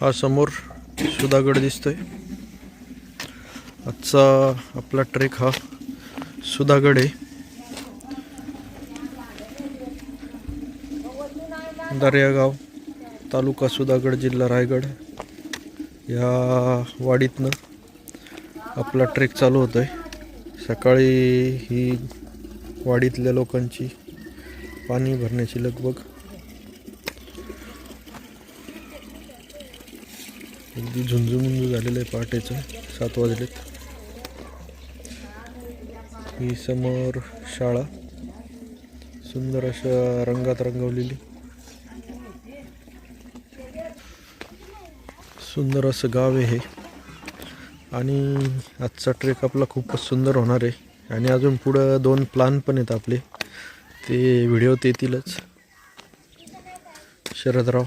हा समोर सुधागड दिसतोय. आजचा आपला ट्रेक हा सुधागड आहे. दर्यागाव तालुका सुधागड जिल्हा रायगड या वाडीतनं आपला ट्रेक चालू होतोय. सकाळी ही वाडीतल्या लोकांची पाणी भरण्याची लगबग अगदी झुंजूमुंजू झालेलं आहे पहाटेचं सात वाजलेत. ही समोर शाळा सुंदर अशा रंगात रंगवलेली. सुंदर असं गाव आहे हे. आणि आजचा ट्रेक आपला खूपच सुंदर होणार आहे. आणि अजून पुढं दोन प्लान पण आहेत आपले. ते व्हिडिओत येतीलच. शरदराव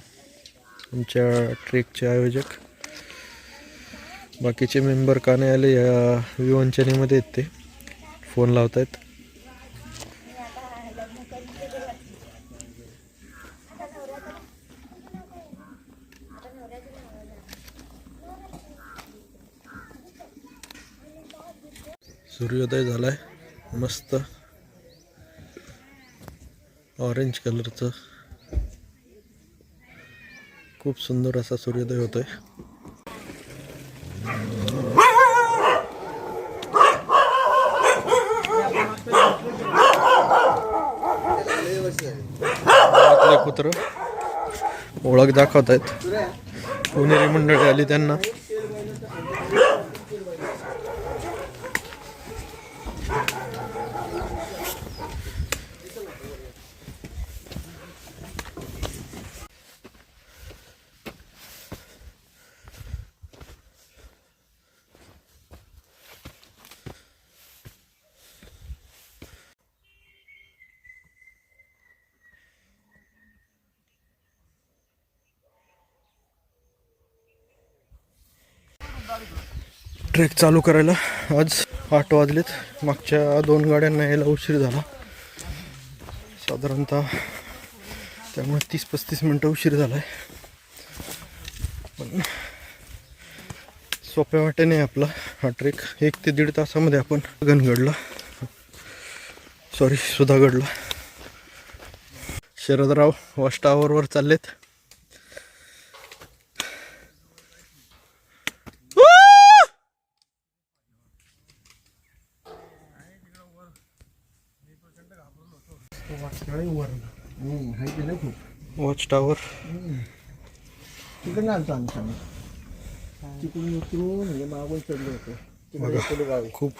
आमच्या ट्रेकचे आयोजक. बाकीचे मेंबर का नाही आले या विवंचनेमध्ये आहेत ते. फोन लावत आहेत सूर्योदय झालाय. मस्त. ऑरेंज कलरचं. खूप सुंदर असा सूर्योदय होतोय. कुत्र ओळख दाखवत आहेत पुणेरी मंडळी आली त्यांना. ट्रेक चालू करायला. आज आठ वाजलेत. मागच्या दोन गाड्यांना यायला उशीर झाला. साधारणतः त्यामुळे तीस पस्तीस मिनटं उशीर झाला आहे पण सोप्या वाटेने आपला हा ट्रेक एक ते दीड तासामध्ये आपण गणगडला सॉरी सुधागडला. शरदराव वॉच चाललेत. वॉच टावर तिकडे आलतो तिकडून उतरून म्हणजे मागून चढलो होतो. तिकडे इकडे गावी. खूप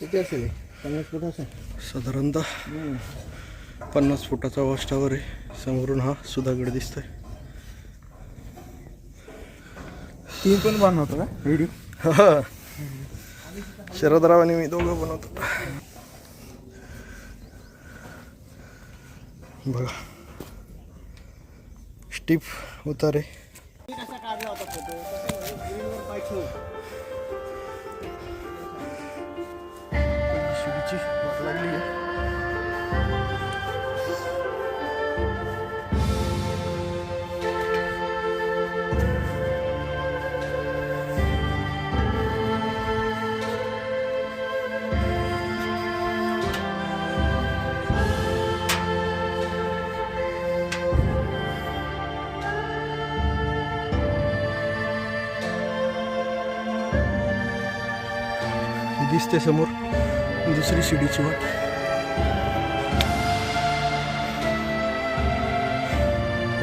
किती असेल? पन्नास फूट असेल. साधारणतः पन्नास फुटाचा वॉच टावर आहे. समोरून हा सुधागड दिसतोय. तीन पण बनवतो का? व्हिडिओ? शरदराव आणि मी दोघं बनवतो. बघा. टिप उतारे. दिसते समोर दुसरी शिडीची वाट.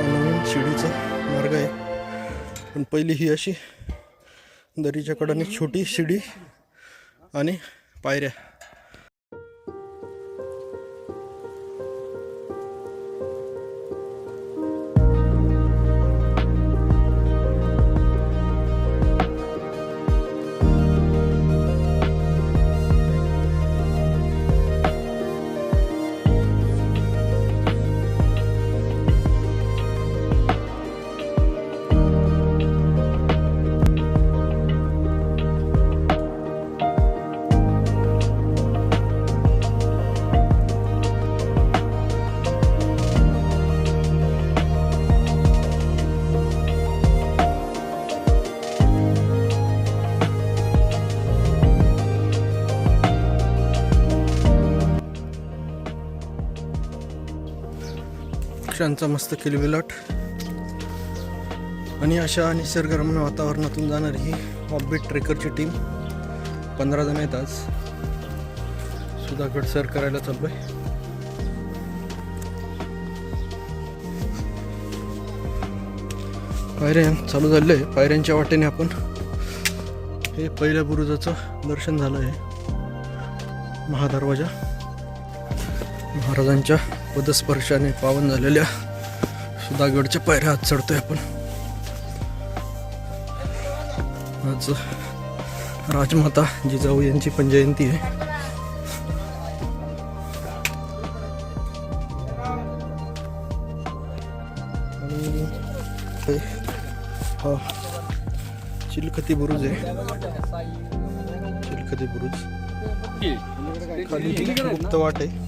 नवीन शिडीचा मार्ग आहे. पण पहिली ही अशी दरीच्या कडाने छोटी शिडी आणि पायऱ्या. पक्ष्यांचा मस्त किलबिलाट आणि अशा निसर्गरम्य वातावरणातून जाणारी ही हॉबीट ट्रेकरची टीम पंधरा जण आहेत आज. सुधागड सर करायला चाललोय. पायऱ्या चालू झाले आहे पायऱ्यांच्या वाटेने आपण हे पहिल्या बुरुजाचं दर्शन झालं आहे महादरवाजा. महाराजांच्या पदस्पर्शाने पावन झालेल्या सुधागडच्या पायऱ्या हात चढतोय आपण. आज राजमाता जिजाऊ यांची पण जयंती आहे. हा चिलखती बुरुज आहे. चिलखती बुरुज. खाली गुप्त वाट आहे.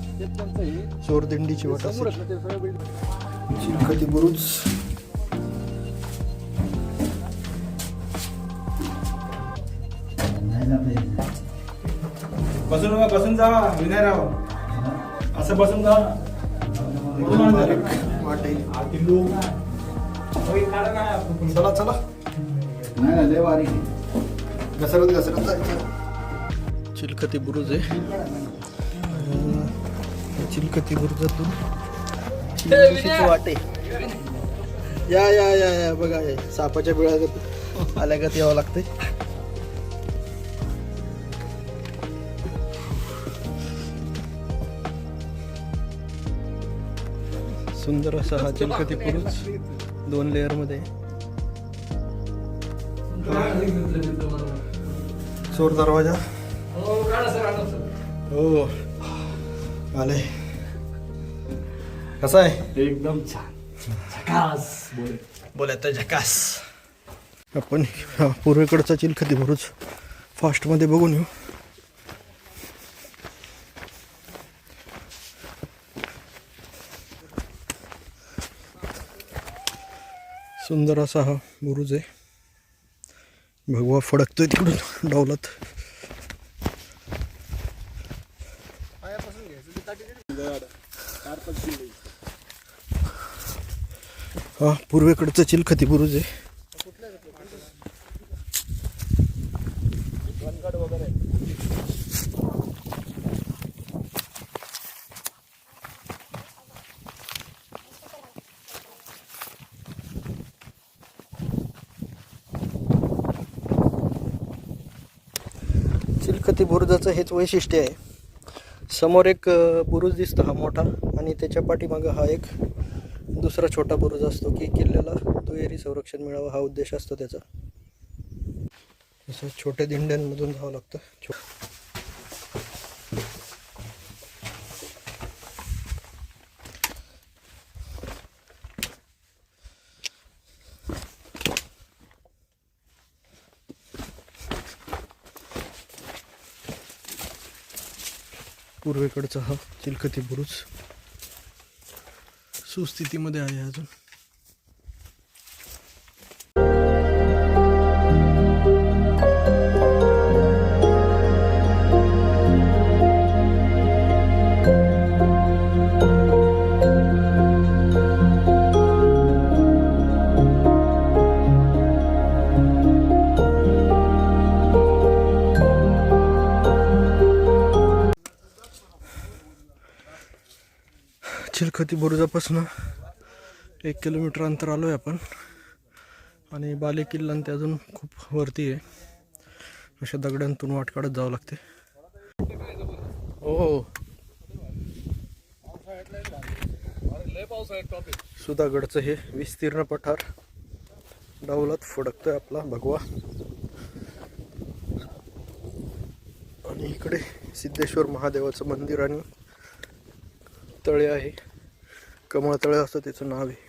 चोरदिंडीची वाट असेल. चिलखती बुरुज. बसून बसून जा विनयराव. असं बसून जा. चला चला. घसरत घसरत जायचं. चिलखती बुरुज आहे. आणि चिलखती बुरुजातून चिलखतीची वाट. या या या या बघा हे सापाच्या बिळागत आल्यागत यावं लागतंय. सुंदर असा हा चिलखती बुरुज दोन लेअरमध्ये. चोर दरवाजा. हो आले कसा आहे? एकदम छान. झकास बोल. बोला तर झकास. आपण पूर्वेकडचा चिलखती बुरुज फास्टमध्ये बघून येऊ. सुंदर असा हा बुरुज आहे. भगवा फडकतोय तिकडून डावलात. हा पूर्वेकडचं चिलखती बुरुज आहे. चिलखती बुरुजाचं हेच वैशिष्ट्य आहे. समोर एक बुरुज दिसतो हा मोठा आणि त्याच्या पाठीमागं हा एक दुसरा छोटा बुरुज असतो की किल्ल्याला दुहेरी संरक्षण मिळावं हा उद्देश असतो त्याचा. असं छोट्या दिंड्यांमधून जावं लागतं. छो- पूर्वेकडचा हा चिलखती बुरुज. सुस्थितीमध्ये आहे अजून. चिलखती बुरुजापासून एक किलोमीटर अंतर आलो आहे आपण. आणि बाले किल्ला आणि ते अजून खूप वरती आहे. अशा दगडांतून वाट काढत जावं लागते. हो सुधागडचं हे विस्तीर्ण पठार डावलात फडकतोय आपला भगवा. आणि इकडे सिद्धेश्वर महादेवाचं मंदिर आणि तळे आहे. कमळ तळे असं त्याचं नाव आहे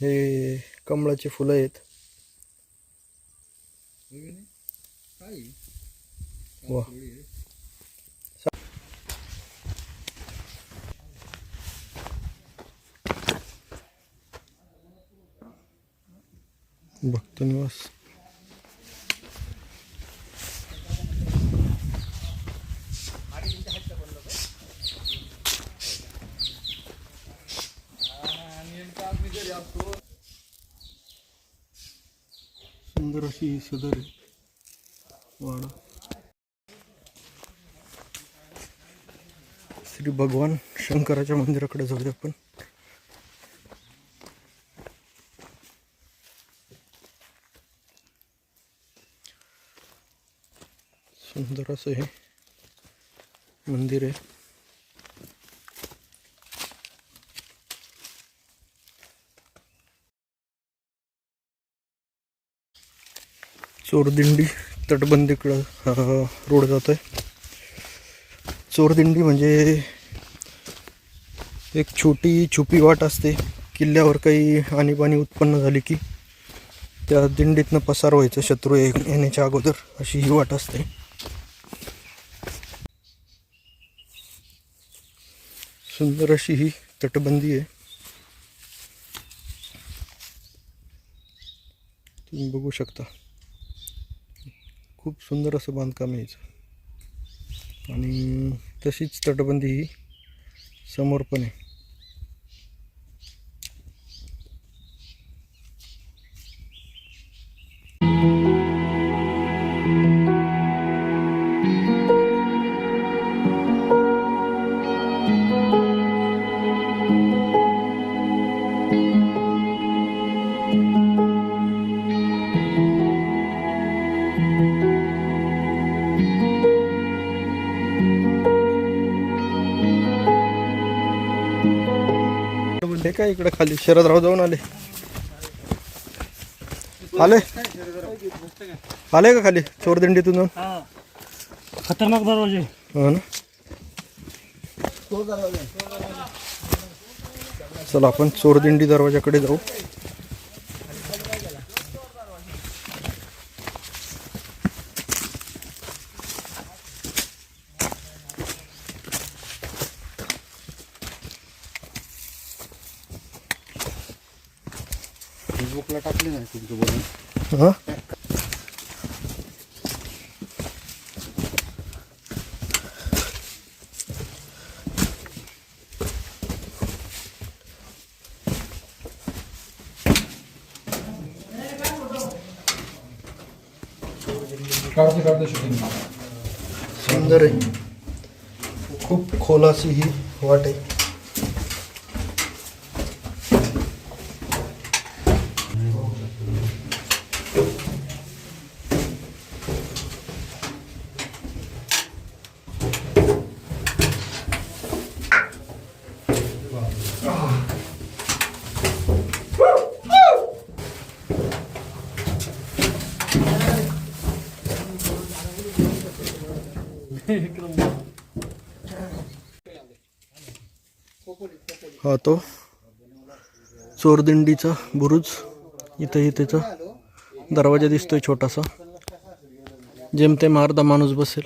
हे कमळाची फुलं आहेत. वा. भक्त सुंदर अशी ही सदर आहे. वाडा. श्री भगवान शंकराच्या मंदिराकडे जाऊया आपण. सुंदर असं हे मंदिर आहे. चोरदिंडी तटबंदीकडं रोड जात आहे. चोरदिंडी म्हणजे एक छोटी छुपी वाट असते. किल्ल्यावर काही आणीबाणी उत्पन्न झाली की त्या दिंडीतनं पसार व्हायचं शत्रू येण्याच्या अगोदर अशी ही वाट असते. सुंदर अशी ही तटबंदी आहे. तुम्ही बघू शकता. खूप सुंदर असं बांधकाम यायचं आणि तशीच तटबंदी ही समोर पण आहे. काय इकडे खाली? शरदराव जाऊन आले. आले? आले का खाली? चोरदिंडीतून जाऊन? खतरनाक दरवाजे. हो ना. चला आपण चोरदिंडी दरवाजाकडे जाऊ. फेसबुकला टाकले नाही तुमचं बोलून हा? काढते काढते शूटिंग सुंदर आहे खूप खोल अशी ही वाट आहे हा तो चोरदिंडीचा बुरुज इथंही त्याचा दरवाजा दिसतोय छोटासा. जेमतेम अर्धा माणूस बसेल.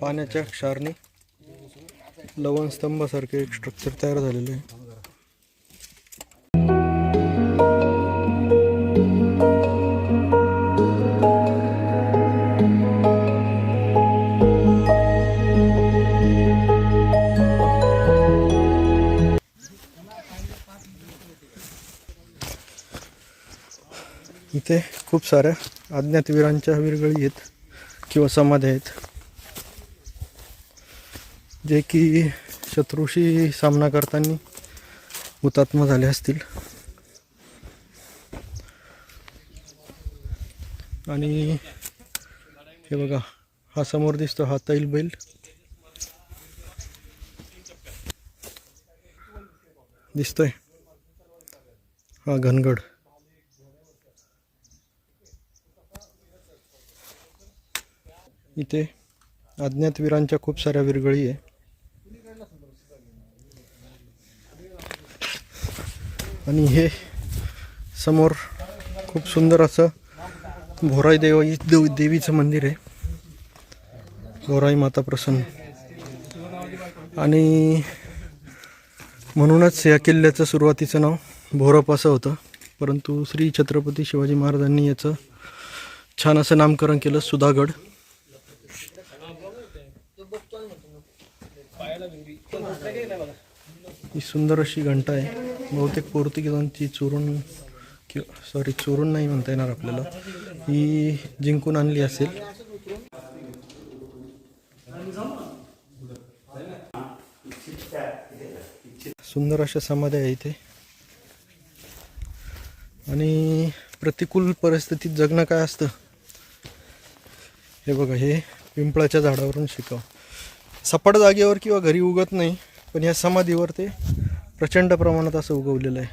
पाण्याच्या क्षारने लवण स्तंभासारखे एक स्ट्रक्चर तयार झालेलं आहे. इथे खूप साऱ्या अज्ञातवीरांच्या विरगळी आहेत किंवा समाधी आहेत. जे की शत्रूशी सामना करताना हुतात्मा झाले असतील. आणि हे बघा हा समोर दिसतो हा तैल बैल. दिसतोय. हा घनगड. इथे अज्ञातवीरांच्या खूप साऱ्या विरगळी आहे. आणि हे समोर खूप सुंदर असं भोराई देव देव देवीचं मंदिर आहे. भोराई माता प्रसन्न. आणि म्हणूनच या किल्ल्याचं सुरुवातीचं नाव भोरप असं होतं. परंतु श्री छत्रपती शिवाजी महाराजांनी याचं छान असं नामकरण केलं सुधागड. ही सुंदर अशी घंटा आहे. बहुतेक पोर्तुगीजांची चोरून किंवा सॉरी चोरून नाही म्हणता येणार आपल्याला. ही जिंकून आणली असेल. सुंदर अशा समाध्या आहे इथे. आणि प्रतिकूल परिस्थितीत जगणं काय असतं? हे बघा हे पिंपळाच्या झाडावरून शिकाव. सपाट जागेवर किंवा घरी उगत नाही पण या समाधीवर ते प्रचंड प्रमाणात असं उगवलेलं आहे.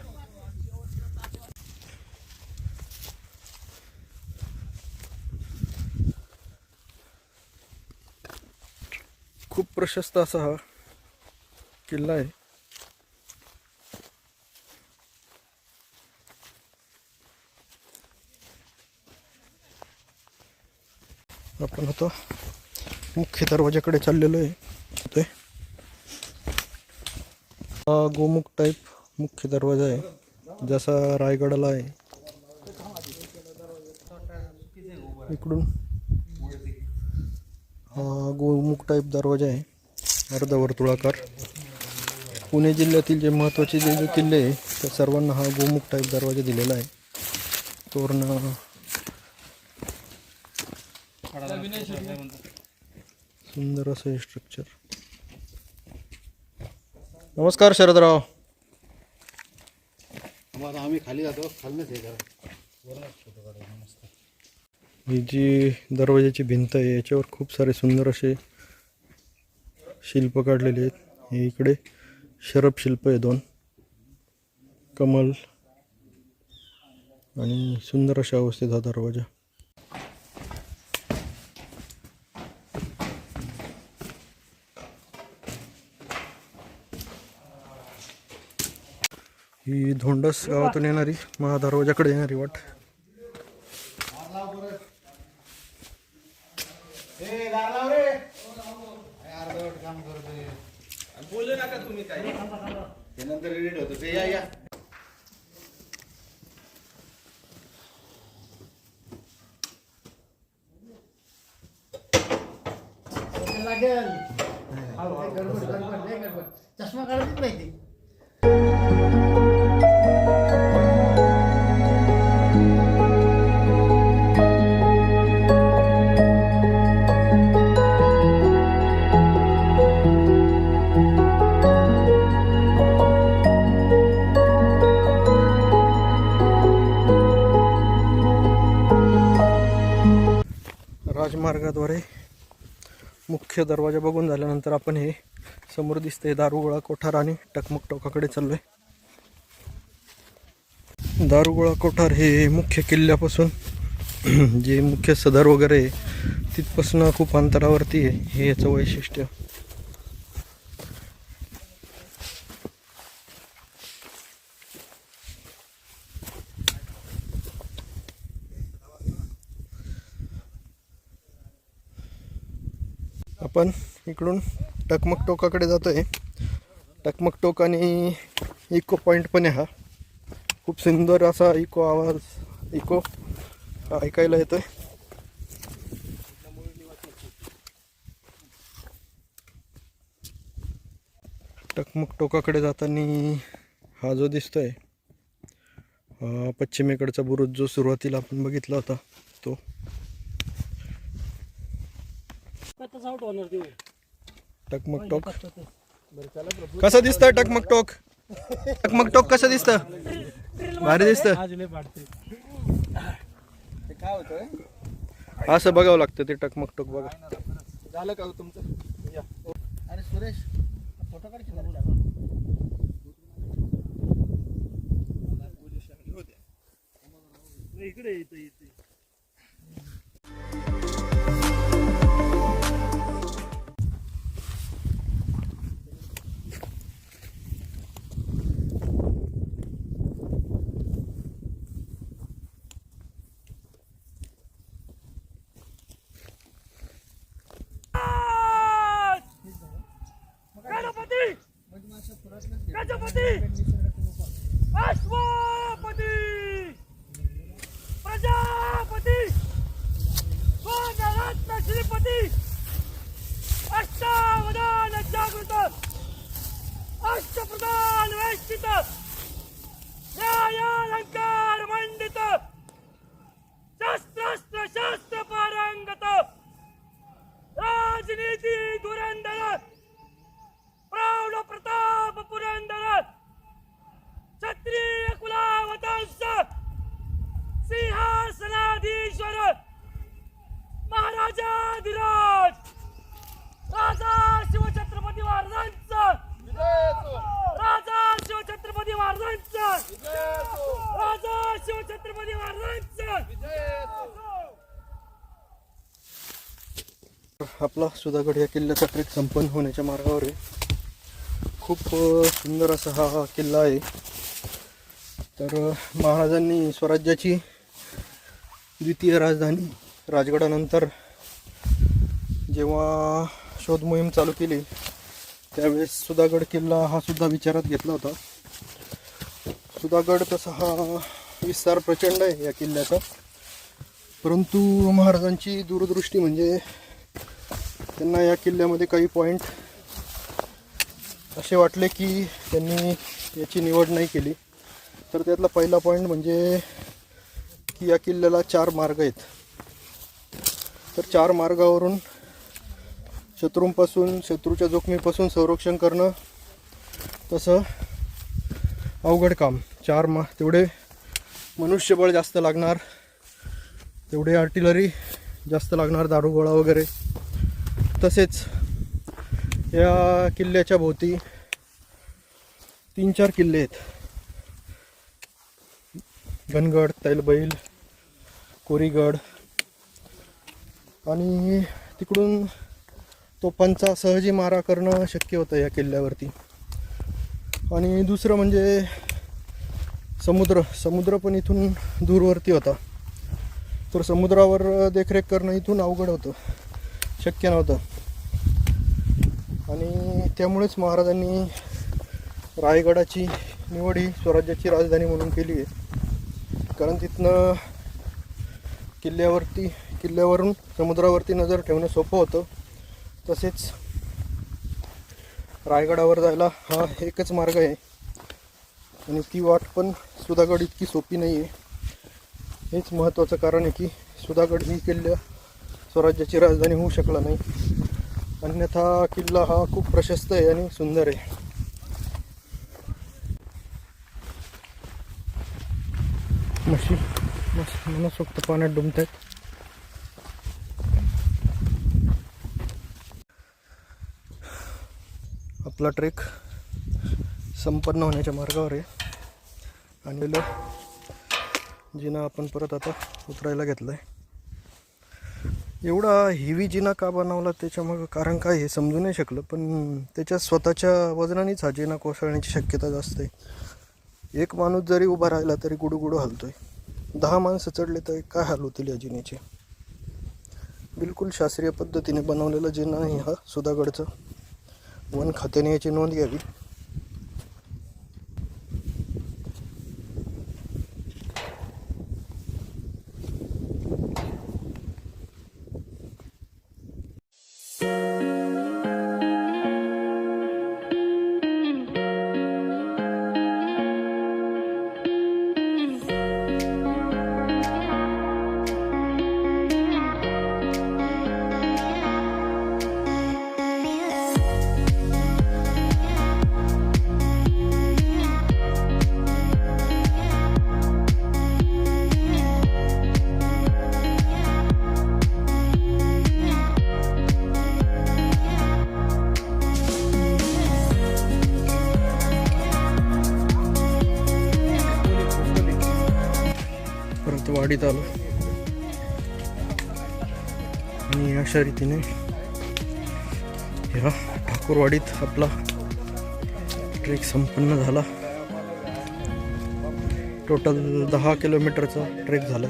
खूप प्रशस्त असा हा किल्ला आहे. आपण आता मुख्य दरवाजाकडे चाललेलो आहे. हा गोमुख टाईप मुख्य दरवाजा आहे. जसा रायगडाला आहे. इकडून. हा गोमुख टाईप दरवाजा आहे. अर्धवर्तुळाकार पुणे जिल्ह्यातील जे महत्त्वाचे जे जे किल्ले आहे त्या सर्वांना हा गोमुख टाईप दरवाजा दिलेला आहे. तोरण. सुंदर असं हे स्ट्रक्चर नमस्कार शरदराव. आम्हाला आम्ही खाली जातो. खालनच हे करा. ही जी दरवाजाची भिंत आहे याच्यावर खूप सारे सुंदर असे शिल्प काढलेले आहेत. हे इकडे शरप शिल्प आहे दोन. कमल आणि सुंदर अशा अवस्थेत हा दरवाजा. ही धोंडस गावातून येणारी महादरवाजाकडे येणारी वाट. रेडी होतो ते या या लागेल गडबड गडबड लय गडबड चष्मा काढतच नाही ती. राजमार्गाद्वारे मुख्य दरवाजा बघून झाल्यानंतर आपण हे समोर दिसते दारुगोळा कोठार आणि टकमक टोकाकडे चाललोय. दारुगोळा कोठार हे मुख्य किल्ल्यापासून जे मुख्य सदर वगैरे आहे तिथपासून खूप अंतरावरती आहे. हे याचं वैशिष्ट्य. आपण इकडून टकमक टोकाकडे जातो आहे टकमक टोक आणि इको पॉईंट पण आहे हा. खूप सुंदर असा इको आवाज इको ऐकायला येतोय. टकमक टोकाकडे जाताना हा जो दिसतोय हा पश्चिमेकडचा बुरुज जो सुरुवातीला आपण बघितला होता तो. टकमक टोक. कसं दिसतंय टकमक टोक? टकमक टोक कसं दिसतं? भारी दिसतं ते काय होतंय? असं बघावं लागतं ते टकमक टोक बघा. झालं का हो तुमचं? या. अरे सुरेश फोटो काढ की जरा. गजपती आपला सुधागड या किल्ल्याचा ट्रेक संपन्न होण्याच्या मार्गावर आहे. खूप सुंदर असा हा किल्ला आहे. तर महाराजांनी स्वराज्याची द्वितीय राजधानी राजगडानंतर जेव्हा शोध मोहीम चालू केली त्यावेळेस सुधागड किल्ला हा सुद्धा विचारात घेतला होता. सुधागड तसा हा विस्तार प्रचंड आहे या किल्ल्याचा. परंतु महाराजांची दूरदृष्टी म्हणजे त्यांना या किल्ल्यामध्ये काही पॉईंट असे वाटले की त्यांनी याची निवड नाही केली. तर त्यातला पहिला पॉईंट म्हणजे की या किल्ल्याला चार मार्ग आहेत. तर चार मार्गावरून शत्रूंपासून शत्रूच्या जोखमीपासून संरक्षण करणं तसं अवघड काम. चार मा तेवढे मनुष्यबळ जास्त लागणार तेवढे आर्टिलरी जास्त लागणार दारुगोळा वगैरे. तसेच या किल्ल्याच्या भोवती तीन चार किल्ले आहेत. गनगड तैलबैल कोरीगड आणि तिकडून तोफांचा सहजी मारा करणं शक्य होतं या किल्ल्यावरती. आणि दुसरं म्हणजे समुद्र. समुद्र पण इथून दूरवरती होता. तर समुद्रावर देखरेख करणं इथून अवघड होतं. शक्य नव्हतं. आणि त्यामुळेच महाराजांनी रायगडाची निवड ही स्वराज्याची राजधानी म्हणून केली आहे. कारण तिथनं किल्ल्यावरती किल्ल्यावरून समुद्रावरती नजर ठेवणं सोपं होतं. तसेच रायगडावर जायला हा एकच मार्ग आहे. आणि ती वाट पण सुधागड इतकी सोपी नाही आहे हेच महत्त्वाचं कारण आहे की सुधागड ही किल्ल्या स्वराज्याची राजधानी होऊ शकला नाही. अन्यथा किल्ला हा खूप प्रशस्त आहे आणि सुंदर आहे. म्हशी मस्त मनसोक्त पाण्यात डुंबत आहेत आपला ट्रेक संपन्न होण्याच्या मार्गावर आहे. आणि जिना आपण परत आता उतरायला घेतलं आहे एवढा हेवी जिना का बनवला त्याच्यामागं? कारण काय हे समजू नाही शकलं पण त्याच्या स्वतःच्या वजनानेच हा जिना कोसळण्याची शक्यता जास्त आहे. एक माणूस जरी उभा राहिला तरी गुडूगुडू हलतोय. दहा माणसं चढले तर काय हाल होतील या जिन्याचे बिलकुल शास्त्रीय पद्धतीने बनवलेला जिना आहे हा सुधागडचा. वन खात्याने याची नोंद घ्यावी. ठाकूरवाडीत आलो आणि अशा रीतीने ह्या ठाकूरवाडीत आपला ट्रेक संपन्न झाला. टोटल दहा किलोमीटरचा ट्रेक झाला.